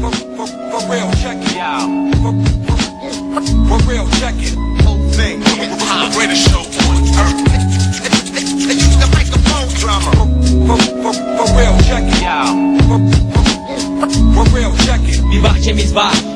drama. For, for, for real, check it out. For, for, for real, check it. Whole thing. The greatest show on earth. They use the microphone drama. For, for, for real, check it out. For, for, for real, check it. Bir bahçemiz var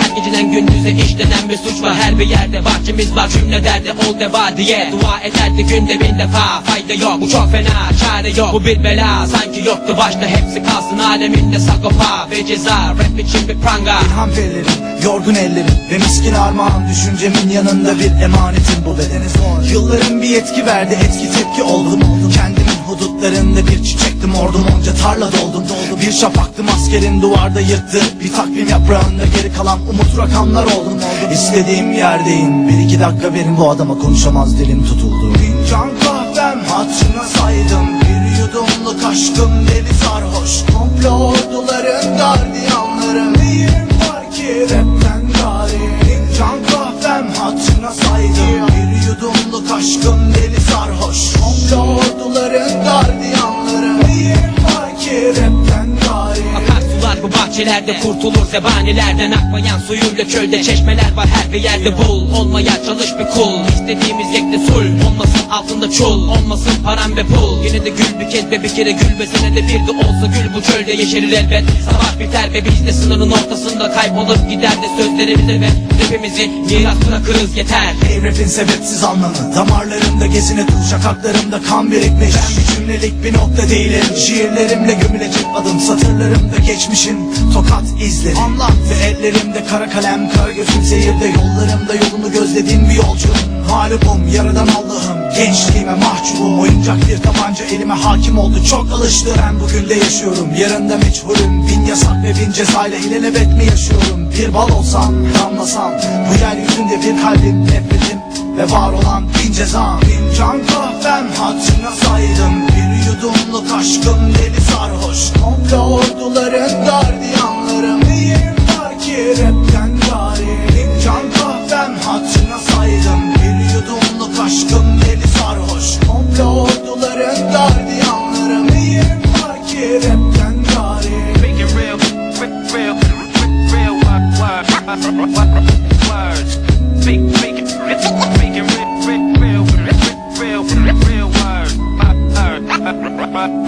Geceden gündüze işlenen bir suç var. Her bir yerde bahçemiz var cümle derdi ol deva diye. Dua ederdi günde bin defa Fayda yok. Bu çok fena çare yok. Bu bir bela sanki yoktu başta. Hepsi kalsın aleminde sagopa ve ceza. Rap için bir pranga. İlham ellerim, yorgun ellerim Ve miskin armağan düşüncemin yanında bir emanetim. Bu bedene Yılların bir etki verdi etki tepki oldum. Kendimin hudutlarında bir çiçektim ordum onca tarla doldum doldum. Bir şapaktım askerin duvarda yırttı. Bir takvim yaprağında geri kalan umut rakamlar oldum oldum. İstediğim yerdeyim. Bir iki dakika verin bu adama konuşamaz dilim tutuldu. Fincan kahvem hatırına saydım. Bir yudumluk aşkım sarhoş. Komplo orduların gardiyanları bu bahçelerde kurtulur zebanilerden Akmayan suyuyla çölde çeşmeler var her bir yerde bul. Olmaya çalış bir kul. İstediğimiz yekte sul. Olmasın altında çul. Olmasın param ve pul. Yine de gül bir kez ve bir kere gül ve senede bir de olsa gül. Bu çölde yeşerir elbet. Savaş biter ve biz de sınırın ortasında kaybolup gider de sözlerimizi ve rapimizi miras bırakırız. Yeter. Hey rapin sebepsiz anlamı. Damarlarımda gezine tur şakaklarımda kan birikmiş. Ben bir cümlelik bir nokta değilim. Şiirlerimle gömülecek adım Satırlarımda geçmişin tokat izleri Anlat. ve ellerimde kara kalem Kara gözüm seyirde yollarımda yolunu gözlediğim bir yolcu Mağlubum yaradan Allah'ım. Gençliğime mahcubum Oyuncak bir tabanca elime hakim oldu. Çok alıştı. Ben bugün de yaşıyorum. Yarında meçhulüm Bin yasak ve bin cezayla ilelebet mi yaşıyorum? Bir bal olsam damlasam Bu yeryüzünde bir kalbim nefretim Ve var olan bin cezam. Bin can kahvem hatırına saydım Dumluk aşkım deli sarhoş. Komplo orduların gardiyanları. Neyim var ki rapten gari? İmkan kahvem hatırına saydım. Bir yudumluk aşkım deli sarhoş. Komplo orduların gardiyanları. Neyim var ki rapten gari? Make it real, quick, real, quick, real, wide, wide, wide, wide, Why?